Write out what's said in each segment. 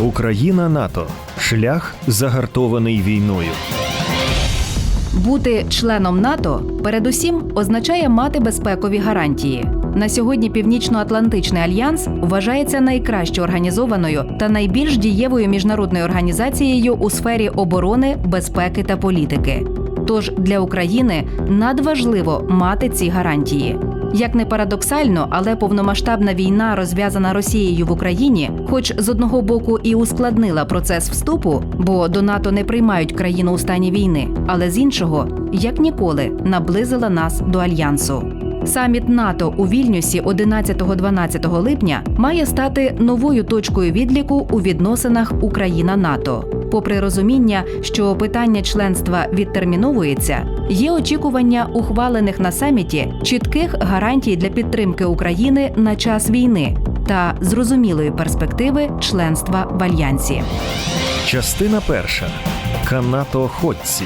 Україна НАТО. Шлях загартований війною. Бути членом НАТО передусім означає мати безпекові гарантії. На сьогодні Північно-Атлантичний альянс вважається найкраще організованою та найбільш дієвою міжнародною організацією у сфері оборони, безпеки та політики. Тож для України надважливо мати ці гарантії. Як не парадоксально, але повномасштабна війна, розв'язана Росією в Україні, хоч з одного боку і ускладнила процес вступу, бо до НАТО не приймають країну у стані війни, але з іншого, як ніколи, наблизила нас до альянсу. Саміт НАТО у Вільнюсі 11-12 липня має стати новою точкою відліку у відносинах Україна-НАТО. Попри розуміння, що питання членства відтерміновується, є очікування ухвалених на саміті чітких гарантій для підтримки України на час війни та зрозумілої перспективи членства в альянсі. Частина перша. Канатоходці.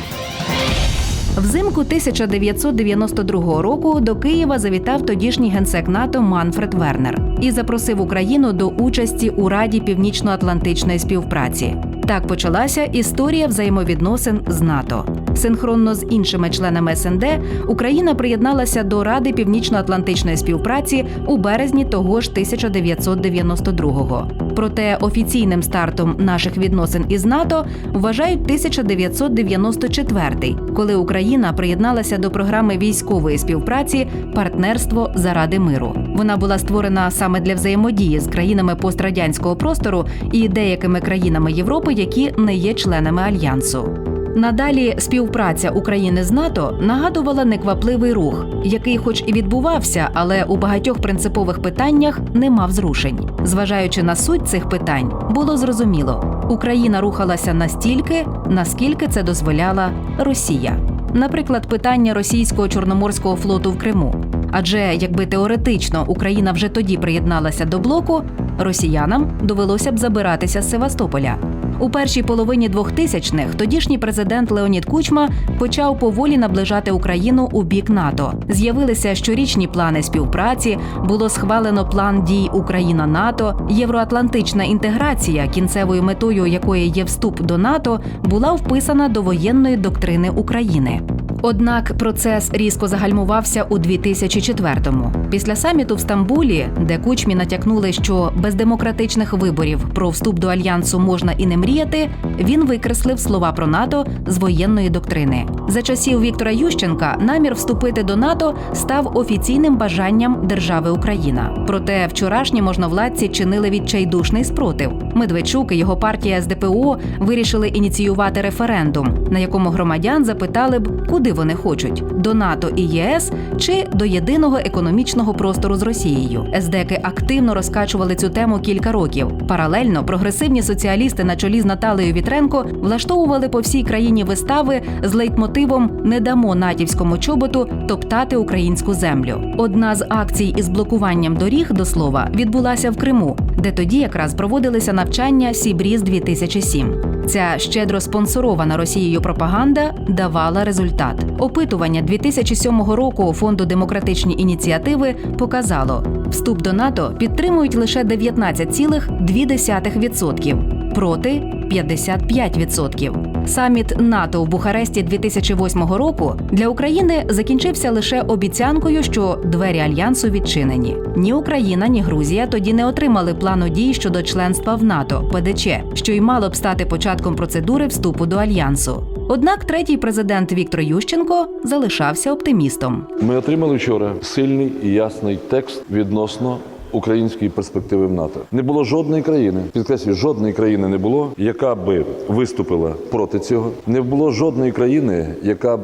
Взимку 1992 року до Києва завітав тодішній генсек НАТО Манфред Вернер і запросив Україну до участі у Раді Північно-Атлантичної співпраці. Так почалася історія взаємовідносин з НАТО. Синхронно з іншими членами СНД Україна приєдналася до Ради Північно-Атлантичної співпраці у березні того ж 1992-го. Проте офіційним стартом наших відносин із НАТО вважають 1994, коли Україна приєдналася до програми військової співпраці Партнерство заради миру. Вона була створена саме для взаємодії з країнами пострадянського простору і деякими країнами Європи, які не є членами альянсу. Надалі співпраця України з НАТО нагадувала неквапливий рух, який, хоч і відбувався, але у багатьох принципових питаннях не мав зрушень. Зважаючи на суть цих питань, було зрозуміло, Україна рухалася настільки, наскільки це дозволяла Росія. Наприклад, питання російського чорноморського флоту в Криму. Адже якби теоретично Україна вже тоді приєдналася до блоку, росіянам довелося б забиратися з Севастополя. У першій половині 2000-х тодішній президент Леонід Кучма почав поволі наближати Україну у бік НАТО. З'явилися щорічні плани співпраці, було схвалено план дій Україна НАТО. Євроатлантична інтеграція, кінцевою метою якої є вступ до НАТО, була вписана до воєнної доктрини України. Однак процес різко загальмувався у 2004-му. Після саміту в Стамбулі, де кучмі натякнули, що без демократичних виборів про вступ до альянсу можна і не мріяти, він викреслив слова про НАТО з воєнної доктрини. За часів Віктора Ющенка намір вступити до НАТО став офіційним бажанням держави Україна. Проте вчорашні можновладці чинили відчайдушний спротив. Медведчук і його партія СДПО вирішили ініціювати референдум, на якому громадян запитали б, куди вони хочуть до НАТО і ЄС чи до єдиного економічного простору з Росією. СДЕКи активно розкачували цю тему кілька років. Паралельно прогресивні соціалісти на чолі з Наталею Вітренко влаштовували по всій країні вистави з лейтмотивом Не дамо натівському чоботу топтати українську землю. Одна з акцій із блокуванням доріг до слова відбулася в Криму, де тоді якраз проводилися навчання Сібріз 2007 Ця щедро спонсорована Росією пропаганда давала результат. Опитування 2007 року фонду демократичні ініціативи показало, вступ до НАТО підтримують лише 19,2% проти 55%. Саміт НАТО в Бухаресті 2008 року для України закінчився лише обіцянкою, що двері альянсу відчинені. Ні Україна, ні Грузія тоді не отримали плану дій щодо членства в НАТО ПДЧ, що й мало б стати початком процедури вступу до альянсу. Однак третій президент Віктор Ющенко залишався оптимістом. Ми отримали вчора сильний і ясний текст відносно української перспективи в НАТО. Не було жодної країни, підкреслюю, жодної країни не було, яка би виступила проти цього. Не було жодної країни, яка б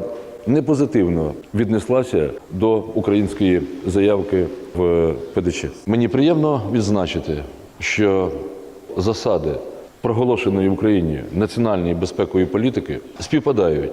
не позитивно віднеслася до української заявки в ПДЧ. Мені приємно відзначити, що засади проголошеної в Україні національної безпекової політики співпадають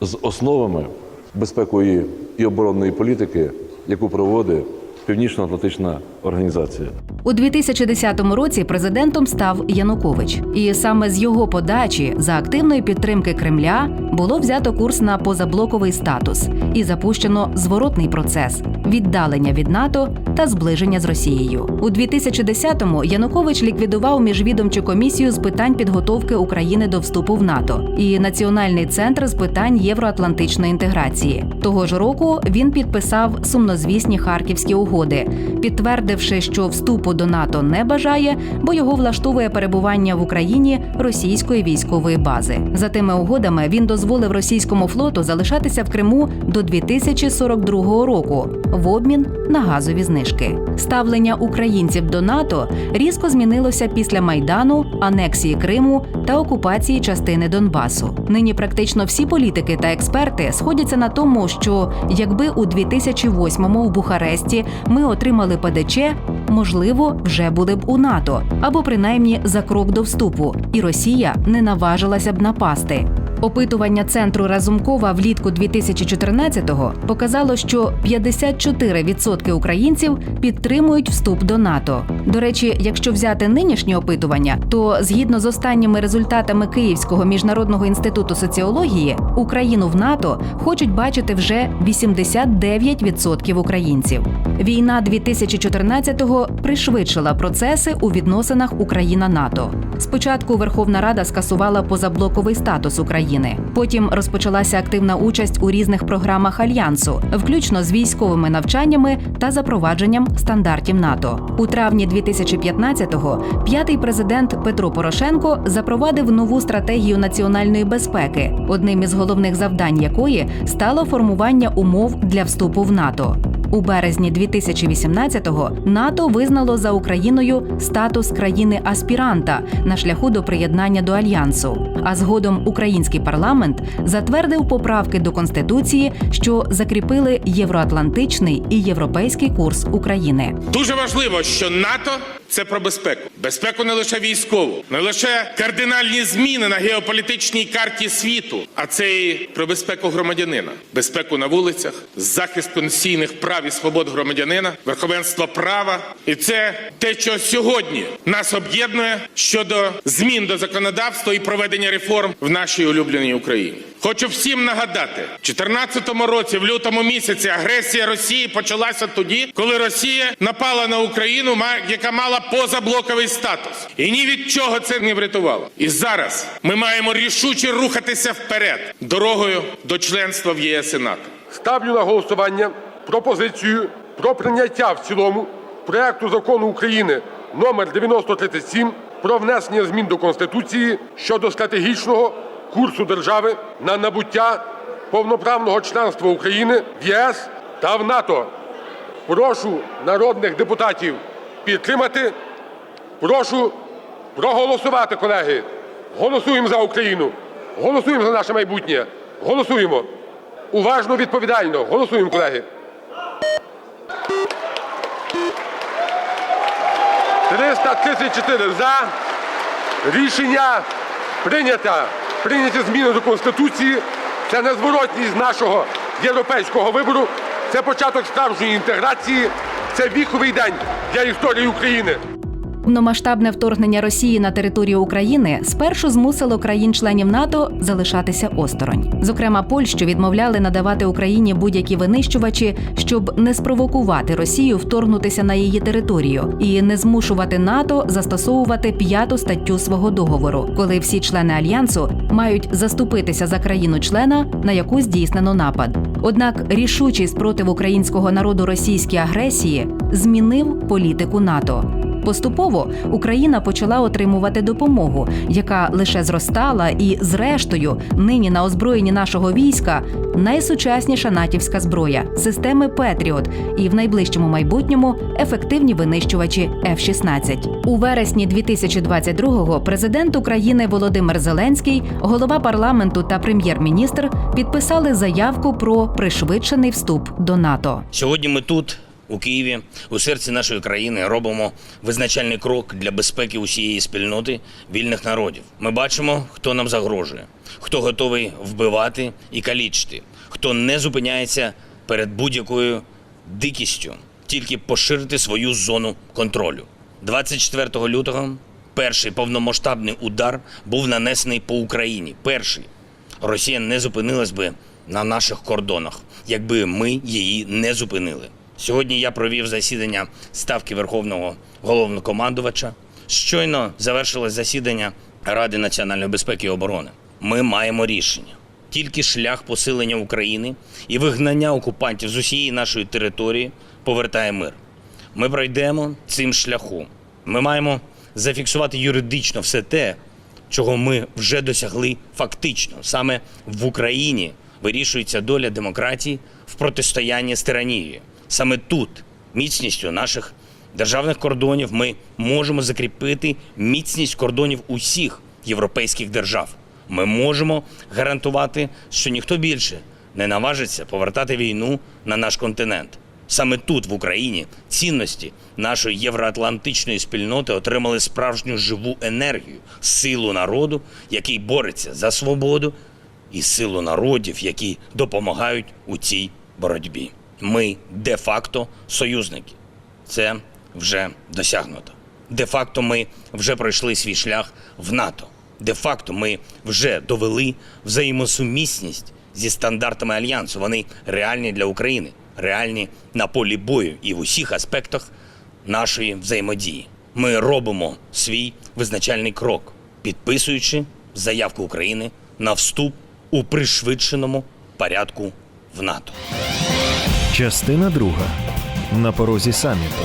з основами безпекової і оборонної політики, яку проводить Північно-Атлантична організація. У 2010 році президентом став Янукович, і саме з його подачі за активної підтримки Кремля було взято курс на позаблоковий статус і запущено зворотний процес віддалення від НАТО та зближення з Росією. У 2010-му Янукович ліквідував міжвідомчу комісію з питань підготовки України до вступу в НАТО і Національний центр з питань євроатлантичної інтеграції. Того ж року він підписав сумнозвісні харківські угоди, підтвердивши, що вступу до НАТО не бажає, бо його влаштовує перебування в Україні російської військової бази. За тими угодами він дозволив російському флоту залишатися в Криму до 2042 року в обмін на газові знижки. Ставлення українців до НАТО різко змінилося після майдану, анексії Криму та окупації частини Донбасу. Нині практично всі політики та експерти сходяться на тому, що якби у 2008-му в Бухаресті ми отримали ПДЧ, можливо, вже були б у НАТО або принаймні за крок до вступу, і Росія не наважилася б напасти. Опитування центру Разумкова влітку 2014-го показало, що 54% українців підтримують вступ до НАТО. До речі, якщо взяти нинішнє опитування, то згідно з останніми результатами Київського міжнародного інституту соціології, Україну в НАТО хочуть бачити вже 89% українців. Війна 2014-го пришвидшила процеси у відносинах Україна-НАТО. Спочатку Верховна Рада скасувала позаблоковий статус України. Потім розпочалася активна участь у різних програмах альянсу, включно з військовими навчаннями та запровадженням стандартів НАТО. У травні 2015-го п'ятий президент Петро Порошенко запровадив нову стратегію національної безпеки, одним із головних завдань якої стало формування умов для вступу в НАТО. У березні 2018-го НАТО визнало за Україною статус країни-аспіранта на шляху до приєднання до альянсу. А згодом український парламент затвердив поправки до конституції, що закріпили євроатлантичний і європейський курс України. Дуже важливо, що НАТО це про безпеку. Безпеку не лише військову, не лише кардинальні зміни на геополітичній карті світу, а це і про безпеку громадянина, безпеку на вулицях, захист конституційних прав і свобод громадянина, верховенство права. І це те, що сьогодні нас об'єднує щодо змін до законодавства і проведення реформ в нашій улюбленій Україні. Хочу всім нагадати, в 2014 році, в лютому місяці, агресія Росії почалася тоді, коли Росія напала на Україну, яка мала позаблоковий статус, і ні від чого це не врятувало. І зараз ми маємо рішуче рухатися вперед дорогою до членства в ЄС і НАТО. Ставлю на голосування пропозицію про прийняття в цілому проекту закону України номер 9037 про внесення змін до Конституції щодо стратегічного курсу держави на набуття повноправного членства України в ЄС та в НАТО. Прошу народних депутатів підтримати. Прошу проголосувати, колеги. Голосуємо за Україну. Голосуємо за наше майбутнє. Голосуємо. Уважно, відповідально. Голосуємо, колеги. 334 за. Рішення прийнято. Прийняті зміни до Конституції. Це незворотність нашого європейського вибору. Це початок справжньої інтеграції. Це віковий день для історії України. Повномасштабне вторгнення Росії на територію України спершу змусило країн-членів НАТО залишатися осторонь. Зокрема, Польщу відмовляли надавати Україні будь-які винищувачі, щоб не спровокувати Росію вторгнутися на її територію і не змушувати НАТО застосовувати п'яту статтю свого договору, коли всі члени альянсу мають заступитися за країну-члена, на яку здійснено напад. Однак рішучий спротив українського народу російській агресії змінив політику НАТО. Поступово Україна почала отримувати допомогу, яка лише зростала, і, зрештою, нині на озброєнні нашого війська найсучасніша натівська зброя системи Петріот, і в найближчому майбутньому ефективні винищувачі F-16. У вересні 2022-го президент України Володимир Зеленський, голова парламенту та прем'єр-міністр підписали заявку про пришвидшений вступ до НАТО. Сьогодні ми тут, у Києві, у серці нашої країни, робимо визначальний крок для безпеки усієї спільноти вільних народів. Ми бачимо, хто нам загрожує, хто готовий вбивати і калічити, хто не зупиняється перед будь-якою дикістю, тільки поширити свою зону контролю. 24 лютого перший повномасштабний удар був нанесений по Україні. Перший Росія не зупинилась би на наших кордонах, якби ми її не зупинили. Сьогодні я провів засідання ставки Верховного головнокомандувача. Щойно завершилось засідання Ради національної безпеки і оборони. Ми маємо рішення. Тільки шлях посилення України і вигнання окупантів з усієї нашої території повертає мир. Ми пройдемо цим шляхом. Ми маємо зафіксувати юридично все те, чого ми вже досягли фактично. Саме в Україні вирішується доля демократії в протистоянні з тиранією. Саме тут, міцністю наших державних кордонів, ми можемо закріпити міцність кордонів усіх європейських держав. Ми можемо гарантувати, що ніхто більше не наважиться повертати війну на наш континент. Саме тут, в Україні, цінності нашої євроатлантичної спільноти отримали справжню живу енергію, силу народу, який бореться за свободу, і силу народів, які допомагають у цій боротьбі. Ми де-факто союзники. Це вже досягнуто. Де-факто ми вже пройшли свій шлях в НАТО. Де-факто ми вже довели взаємосумісність зі стандартами альянсу. Вони реальні для України, реальні на полі бою і в усіх аспектах нашої взаємодії. Ми робимо свій визначальний крок, підписуючи заявку України на вступ у пришвидшеному порядку в НАТО. Частина друга. На порозі саміту.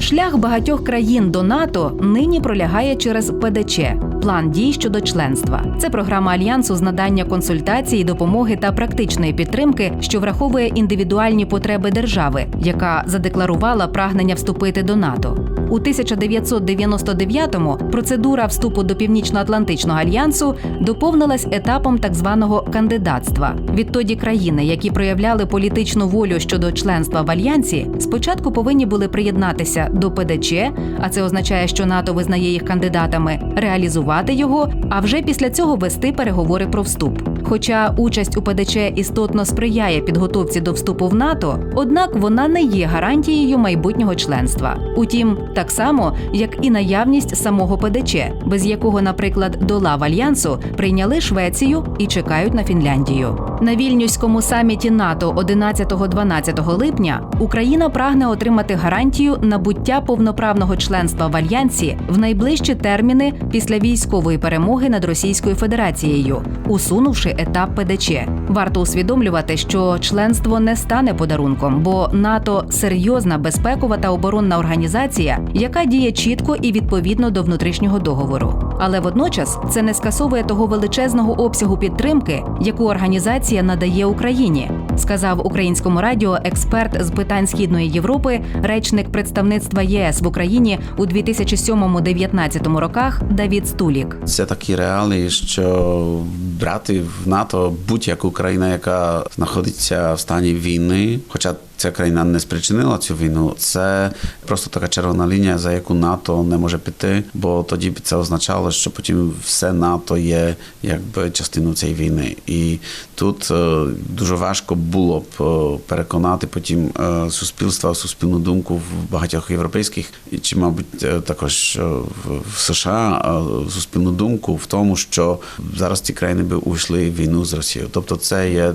Шлях багатьох країн до НАТО нині пролягає через ПДЧ план дій щодо членства. Це програма альянсу з надання консультацій, допомоги та практичної підтримки, що враховує індивідуальні потреби держави, яка задекларувала прагнення вступити до НАТО. У 1999-му процедура вступу до Північно-Атлантичного альянсу доповнилась етапом так званого кандидатства. Відтоді країни, які проявляли політичну волю щодо членства в альянсі, спочатку повинні були приєднатися до ПДЧ, а це означає, що НАТО визнає їх кандидатами, реалізувати його, а вже після цього вести переговори про вступ. Хоча участь у ПДЧ істотно сприяє підготовці до вступу в НАТО, однак вона не є гарантією майбутнього членства. Утім, так само як і наявність самого ПДЧ, без якого, наприклад, до лав альянсу прийняли Швецію і чекають на Фінляндію. На вільнюському саміті НАТО 11-12 липня Україна прагне отримати гарантію набуття повноправного членства в альянсі в найближчі терміни після військової перемоги над Російською Федерацією, усунувши етап ПДЧ. Варто усвідомлювати, що членство не стане подарунком, бо НАТО серйозна безпекова та оборонна організація, яка діє чітко і відповідно до внутрішнього договору. Але водночас це не скасовує того величезного обсягу підтримки, яку організація надає Україні, сказав українському радіо експерт з питань східної Європи, речник представництва ЄС в Україні у 2007-2019 роках Давід Стулік. Це такі реалії, що брати в НАТО будь-яку країну, яка знаходиться в стані війни, хоча ця країна не спричинила цю війну, це просто така червона лінія, за яку НАТО не може піти, бо тоді б це означало, що потім все НАТО є якби частиною цієї війни. І тут е, дуже важко було б е, переконати потім е, суспільства, суспільну думку в багатьох європейських чи, мабуть, е, також в, США суспільну думку в тому, що зараз ці країни би увійшли в війну з Росією. Тобто, це є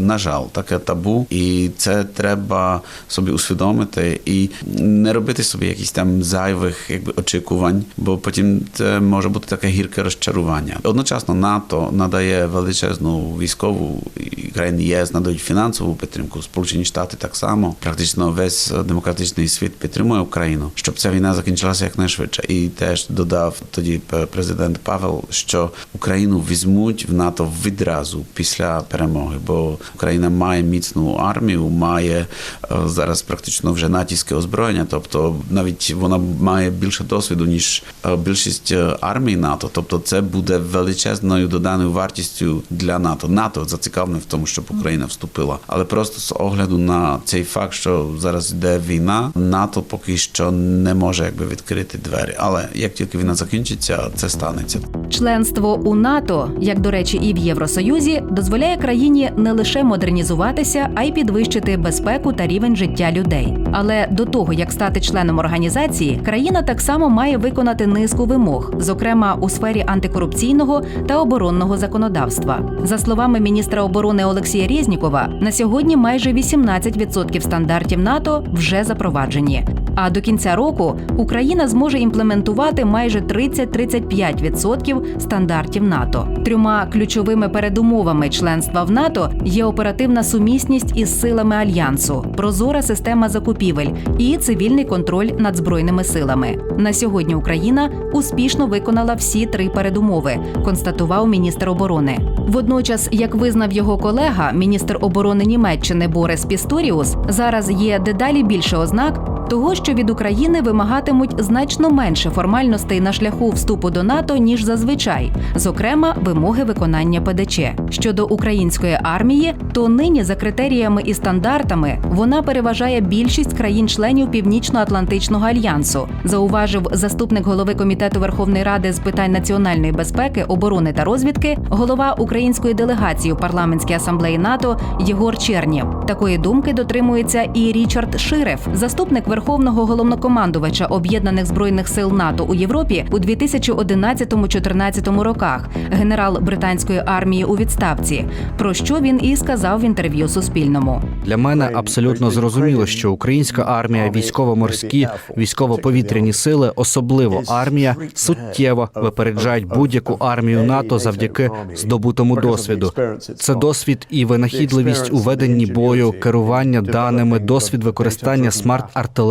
на жаль таке табу, і це треба собі усвідомити і не робити собі якісь там зайвих якби очікувань, бо потім це може бути таке гірке розчарування. Одночасно НАТО надає величезну військову і країни ЄС надають фінансову підтримку. Сполучені Штати так само практично весь демократичний світ підтримує Україну, щоб ця війна закінчилася якнайшвидше. І теж додав тоді президент Павел, що Україну візьмуть в НАТО відразу після перемоги, бо Україна має міцну армію, має е, зараз практично вже натівське озброєння, тобто навіть вона має більше досвіду ніж е, більшість е, армій НАТО. Тобто, це буде величезною доданою вартістю для НАТО. НАТО зацікавлене в тому, щоб Україна вступила. Але просто з огляду на цей факт, що зараз йде війна, НАТО поки що не може якби відкрити двері. Але як тільки війна закінчиться, це станеться. Членство у НАТО, як до речі, і в Євросоюзі, дозволяє країні не лише модернізуватися, а й підвищити безпеку та рівень життя людей. Але до того як стати членом організації, країна так само має виконати низку вимог, зокрема у сфері антикорупційного та оборонного законодавства. За словами міністра оборони Олексія Резнікова, на сьогодні майже 18% стандартів НАТО вже запроваджені. А до кінця року Україна зможе імплементувати майже 30-35% стандартів НАТО. Трьома ключовими передумовами членства в НАТО є оперативна сумісність із силами альянсу, прозора система закупівель і цивільний контроль над збройними силами. На сьогодні Україна успішно виконала всі три передумови, констатував міністр оборони. Водночас, як визнав його колега, міністр оборони Німеччини Борис Пісторіус, зараз є дедалі більше ознак. Того, що від України вимагатимуть значно менше формальностей на шляху вступу до НАТО ніж зазвичай, зокрема вимоги виконання ПДЧ. Щодо української армії, то нині за критеріями і стандартами вона переважає більшість країн-членів Північно-Атлантичного альянсу, зауважив заступник голови комітету Верховної Ради з питань національної безпеки, оборони та розвідки, голова української делегації у парламентській асамблеї НАТО Єгор Чернєв. Такої думки дотримується і Річард Ширев, заступник верховного головнокомандувача об'єднаних збройних сил НАТО у Європі у 2011-2014 роках, генерал британської армії у відставці. Про що він і сказав в інтерв'ю Суспільному. Для мене абсолютно зрозуміло, що українська армія, військово-морські, військово-повітряні сили, особливо армія, суттєво випереджають будь-яку армію НАТО завдяки здобутому досвіду. Це досвід і винахідливість у веденні бою, керування даними, досвід використання смарт-артилерії,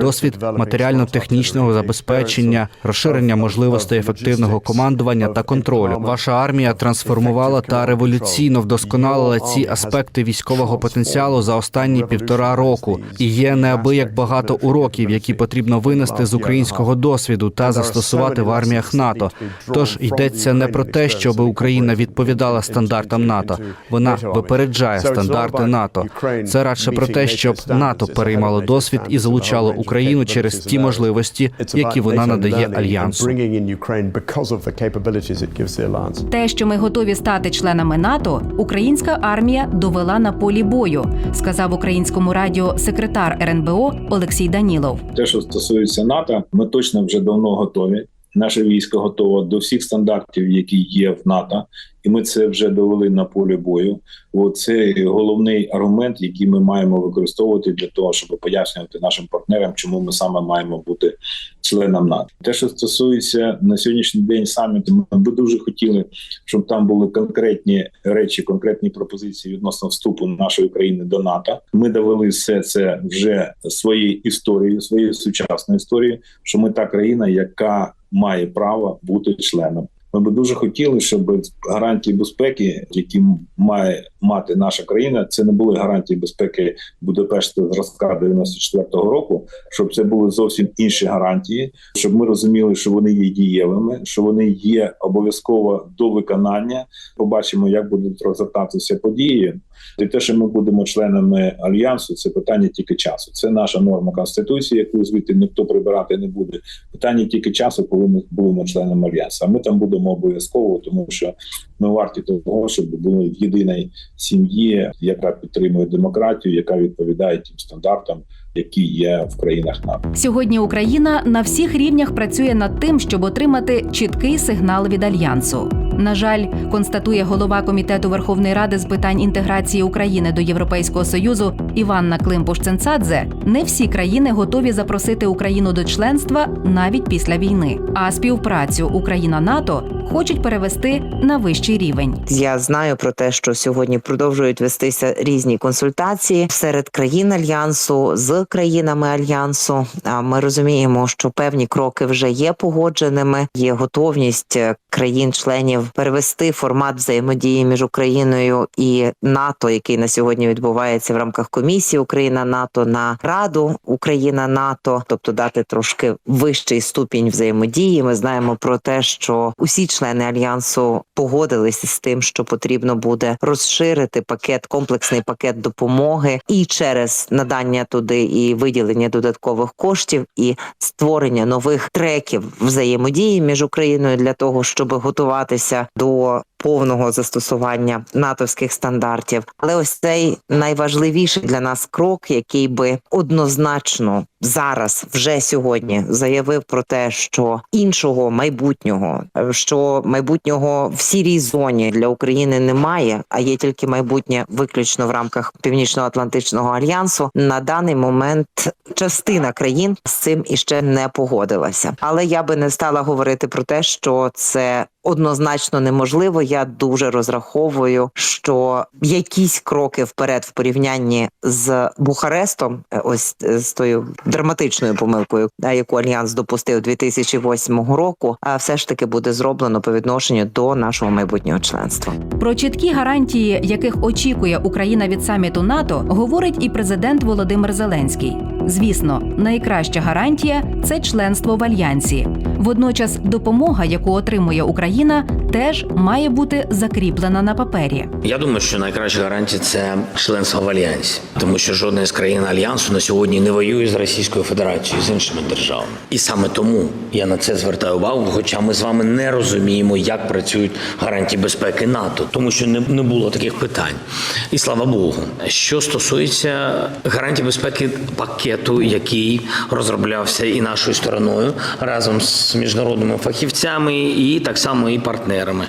досвід матеріально-технічного забезпечення, розширення можливостей ефективного командування та контролю. Ваша армія трансформувала та революційно вдосконалила ці аспекти військового потенціалу за останні півтора року. І є неабияк багато уроків, які потрібно винести з українського досвіду та застосувати в арміях НАТО. Тож йдеться не про те, щоб Україна відповідала стандартам НАТО. Вона випереджає стандарти НАТО. Це радше про те, щоб НАТО переймало досвід і залучало Україну через ті можливості, які вона надає альянсу. Те, що ми готові стати членами НАТО, українська армія довела на полі бою, сказав українському радіо секретар РНБО Олексій Данілов. Те, що стосується НАТО, ми точно вже давно готові. Наше військо готово до всіх стандартів, які є в НАТО, і ми це вже довели на полі бою. От Це головний аргумент, який ми маємо використовувати для того, щоб пояснювати нашим партнерам, чому ми саме маємо бути членом НАТО. Те, що стосується на сьогоднішній день саміту, ми би дуже хотіли, щоб там були конкретні речі, конкретні пропозиції відносно вступу нашої країни до НАТО. Ми довели все це вже своєю історією, своєю сучасною історією, що ми та країна, яка має право бути членом. Ми би дуже хотіли, щоб гарантії безпеки, які має мати наша країна, це не були гарантії безпеки Будапешта зразка 94-го року, щоб це були зовсім інші гарантії, щоб ми розуміли, що вони є дієвими, що вони є обов'язково до виконання. Побачимо, як будуть розгортатися події. І те, що ми будемо членами альянсу, це питання тільки часу. Це наша норма конституції, яку звідти ніхто прибирати не буде. Питання тільки часу, коли ми будемо членом альянсу. А ми там будемо обов'язково, тому що ми варті того, щоб були в єдиній сім'ї, яка підтримує демократію, яка відповідає тим стандартам, які є в країнах НАТО. Сьогодні Україна на всіх рівнях працює над тим, щоб отримати чіткий сигнал від альянсу. На жаль, констатує голова комітету Верховної Ради з питань інтеграції України до Європейського союзу Іванна Климпуш-Ценцадзе, не всі країни готові запросити Україну до членства навіть після війни. А співпрацю Україна НАТО хочуть перевести на вищий рівень. Я знаю про те, що сьогодні продовжують вестися різні консультації серед країн альянсу з країнами альянсу. А ми розуміємо, що певні кроки вже є погодженими. Є готовність країн-членів дозволив перевести формат взаємодії між Україною і НАТО, який на сьогодні відбувається в рамках комісії Україна НАТО на Раду Україна НАТО, тобто дати трошки вищий ступінь взаємодії. Ми знаємо про те, що усі члени альянсу погодилися з тим, що потрібно буде розширити пакет, комплексний пакет допомоги і через надання туди і виділення додаткових коштів, і створення нових треків взаємодії між Україною для того, щоб готуватися до повного застосування натовських стандартів. Але ось цей найважливіший для нас крок, який би однозначно зараз, вже сьогодні, заявив про те, що іншого майбутнього, що майбутнього в сірій зоні для України немає, а є тільки майбутнє виключно в рамках Північно-Атлантичного альянсу. На даний момент частина країн з цим іще не погодилася. Але я би не стала говорити про те, що це однозначно неможливо. Я дуже розраховую, що якісь кроки вперед в порівнянні з Бухарестом, е, ось е, з тою драматичною помилкою, е, яку альянс допустив 2008 року, а все ж таки буде зроблено по відношенню до нашого майбутнього членства. Про чіткі гарантії, яких очікує Україна від саміту НАТО, говорить і президент Володимир Зеленський. Звісно, найкраща гарантія це членство в альянсі. Водночас, допомога, яку отримує Україна, теж має бути закріплена на папері. Я думаю, що найкраща гарантія це членство в альянсі, тому що жодна з країн альянсу на сьогодні не воює з Російською Федерацією з іншими державами. І саме тому я на це звертаю увагу. Хоча ми з вами не розуміємо, як працюють гарантії безпеки НАТО, тому що не, не було таких питань. І слава Богу. Що стосується гарантій безпеки пакету, який розроблявся і нашою стороною разом з міжнародними фахівцями, і так само і партнерами.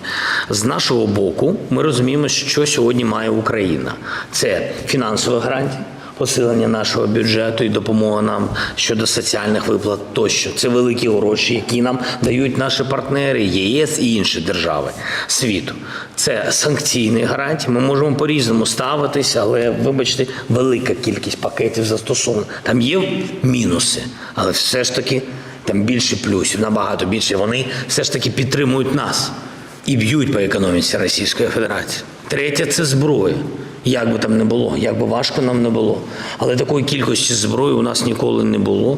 З нашого боку, ми розуміємо, що сьогодні має Україна. Це фінансові гарантії. Посилення нашого бюджету і допомога нам щодо соціальних виплат тощо це великі гроші, які нам дають наші партнери ЄС і інші держави світу. Це санкційні гарантії. Ми можемо по різному ставитися, але вибачте, велика кількість пакетів застосована. Там є мінуси, але все ж таки там більше плюсів, набагато більше. Вони все ж таки підтримують нас і б'ють по економіці Російської Федерації. Третє це зброя. Як би там не було, як би важко нам не було. Але такої кількості зброї у нас ніколи не було.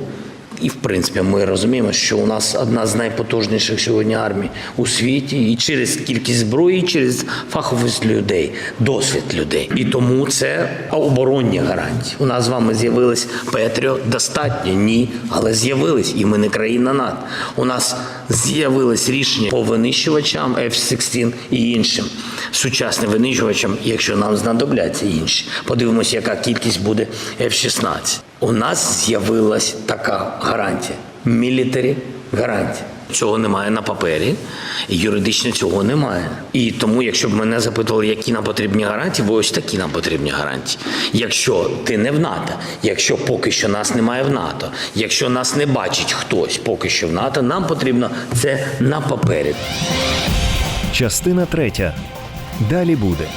І в принципі ми розуміємо, що у нас одна з найпотужніших сьогодні армій у світі, і через кількість зброї, і через фаховість людей, досвід людей. І тому це оборонні гарантії. У нас з вами з'явились Петріо достатньо, ні, але з'явились, і ми не країна НАТО. У нас з'явились рішення по винищувачам F-16 і іншим сучасним винищувачам, якщо нам знадобляться інші. Подивимося, яка кількість буде F-16. У нас з'явилась така гарантія мілітарі гарантія. Цього немає на папері, і юридично цього немає. І тому, якщо б мене запитували, які нам потрібні гарантії, бо ось такі нам потрібні гарантії. Якщо ти не в НАТО, якщо поки що нас немає в НАТО, якщо нас не бачить хтось поки що в НАТО, нам потрібно це на папері. Частина третя. Далі буде.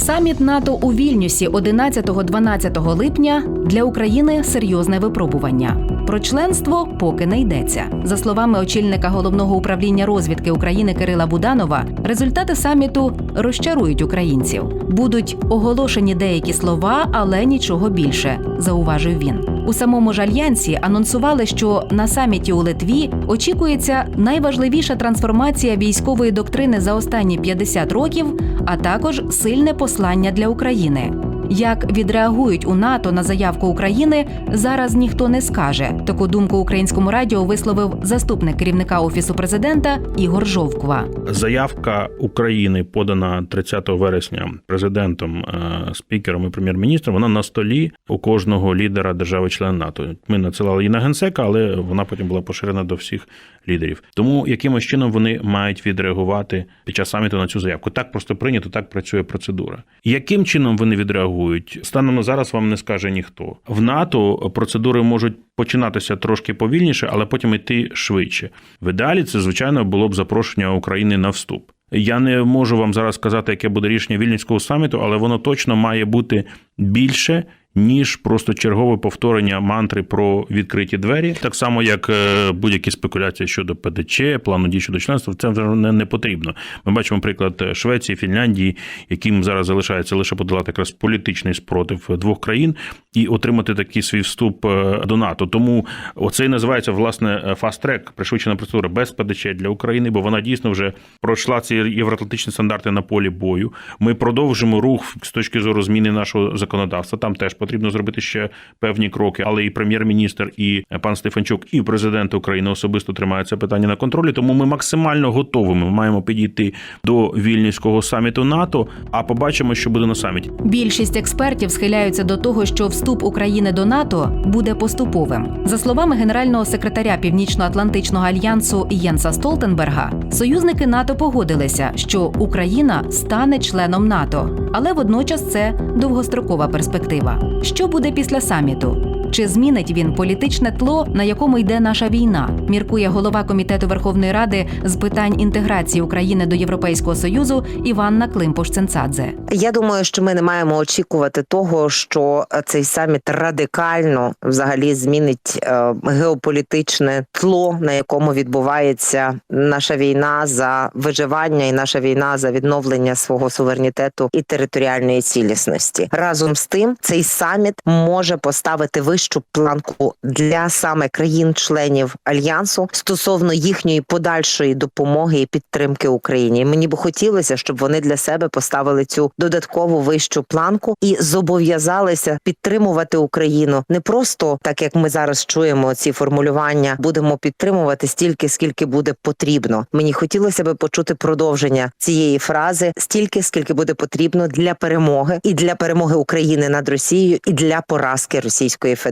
Саміт НАТО у Вільнюсі 11-12 липня для України серйозне випробування. Про членство поки не йдеться. За словами очільника головного управління розвідки України Кирила Буданова, результати саміту розчарують українців. Будуть оголошені деякі слова, але нічого більше, зауважив він. У самому ж альянсі анонсували, що на саміті у Литві очікується найважливіша трансформація військової доктрини за останні 50 років, а також сильне послання для України. Як відреагують у НАТО на заявку України, зараз ніхто не скаже. Таку думку українському радіо висловив заступник керівника офісу президента Ігор Жовква. Заявка України подана 30 вересня президентом, е, спікером і прем'єр-міністром. Вона на столі у кожного лідера держави-члена НАТО. Ми надсилали її на генсека, але вона потім була поширена до всіх лідерів. Тому якимось чином вони мають відреагувати під час саміту на цю заявку. Так просто прийнято, так працює процедура. Яким чином вони відреагують? Станом на зараз вам не скаже ніхто. В НАТО процедури можуть починатися трошки повільніше, але потім йти швидше. В ідеалі це звичайно було б запрошення України на вступ. Я не можу вам зараз сказати, яке буде рішення Вільнюського саміту, але воно точно має бути більше ніж просто чергове повторення мантри про відкриті двері, так само як е, будь-які спекуляції щодо ПДЧ, плану дій щодо членства, це вже не, не потрібно. Ми бачимо приклад Швеції, Фінляндії, яким зараз залишається лише подолати якраз політичний спротив двох країн і отримати такий свій вступ е, до НАТО. Тому оце і називається власне фаст-трек, пришвидшена процедура без ПДЧ для України, бо вона дійсно вже пройшла ці євроатлантичні стандарти на полі бою. Ми продовжимо рух з точки зору зміни нашого законодавства. Там теж потрібно зробити ще певні кроки. Але і прем'єр-міністр, і пан Стефанчук, і президент України особисто тримають це питання на контролі. Тому ми максимально готовими маємо підійти до вільнюського саміту НАТО. А побачимо, що буде на саміті. Більшість експертів схиляються до того, що вступ України до НАТО буде поступовим. За словами генерального секретаря Північно-Атлантичного альянсу Єнса Столтенберга, союзники НАТО погодилися, що Україна стане членом НАТО, але водночас це довгострокова перспектива. Що буде після саміту? Чи змінить він політичне тло, на якому йде наша війна? Міркує голова комітету Верховної Ради з питань інтеграції України до Європейського союзу Іванна Климпуш-Ценцадзе. Я думаю, що ми не маємо очікувати того, що цей саміт радикально взагалі змінить е, геополітичне тло, на якому відбувається наша війна за виживання і наша війна за відновлення свого суверенітету і територіальної цілісності. Разом з тим, цей саміт може поставити вищу планку для саме країн-членів альянсу стосовно їхньої подальшої допомоги і підтримки Україні. Мені би хотілося, щоб вони для себе поставили цю додаткову вищу планку і зобов'язалися підтримувати Україну не просто так, як ми зараз чуємо ці формулювання. Будемо підтримувати стільки, скільки буде потрібно. Мені хотілося би почути продовження цієї фрази стільки, скільки буде потрібно для перемоги і для перемоги України над Росією, і для поразки Російської Федерації.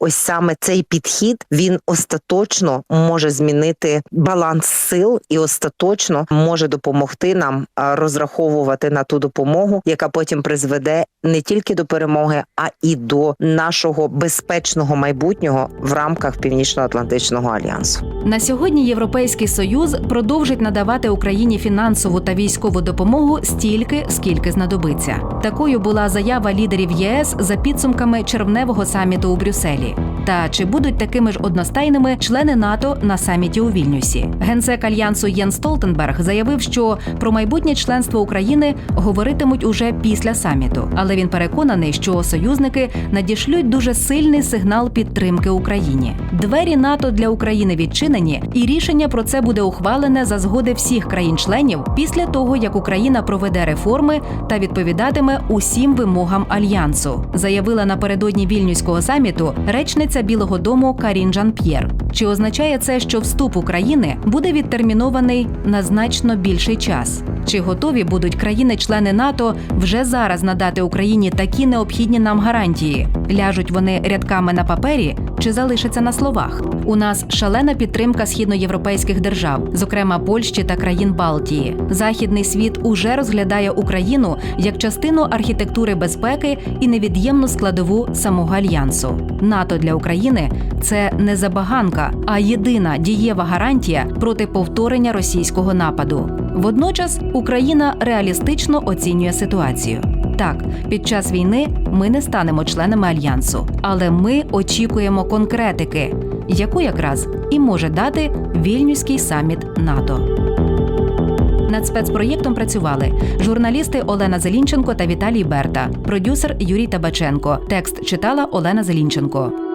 Ось саме цей підхід він остаточно може змінити баланс сил і остаточно може допомогти нам розраховувати на ту допомогу, яка потім призведе не тільки до перемоги, а і до нашого безпечного майбутнього в рамках Північно-Атлантичного альянсу. На сьогодні Європейський Союз продовжить надавати Україні фінансову та військову допомогу стільки, скільки знадобиться. Такою була заява лідерів ЄС за підсумками червневого саміту у Брюсселі. Та чи будуть такими ж одностайними члени НАТО на саміті у Вільнюсі? Генсек альянсу Єн Столтенберг заявив, що про майбутнє членство України говоритимуть уже після саміту, але він переконаний, що союзники надішлють дуже сильний сигнал підтримки Україні. Двері НАТО для України відчинені, і рішення про це буде ухвалене за згоди всіх країн-членів після того, як Україна проведе реформи та відповідатиме усім вимогам альянсу, заявила напередодні вільнюського саміту речниця Білого Дому Карін Жан П'єр. Чи означає це, що вступ України буде відтермінований на значно більший час? Чи готові будуть країни-члени НАТО вже зараз надати Україні такі необхідні нам гарантії? Ляжуть вони рядками на папері чи залишаться на словах? У нас шалена підтримка східноєвропейських держав, зокрема Польщі та країн Балтії. Західний світ уже розглядає Україну як частину архітектури безпеки і невід'ємну складову самого альянсу. НАТО для України це не забаганка, а єдина дієва гарантія проти повторення російського нападу. Водночас Україна реалістично оцінює ситуацію. Так, під час війни ми не станемо членами альянсу, але ми очікуємо конкретики, яку якраз і може дати вільнюський саміт НАТО. Над спецпроєктом працювали журналісти Олена Зелінченко та Віталій Берта, продюсер Юрій Табаченко. Текст читала Олена Зелінченко.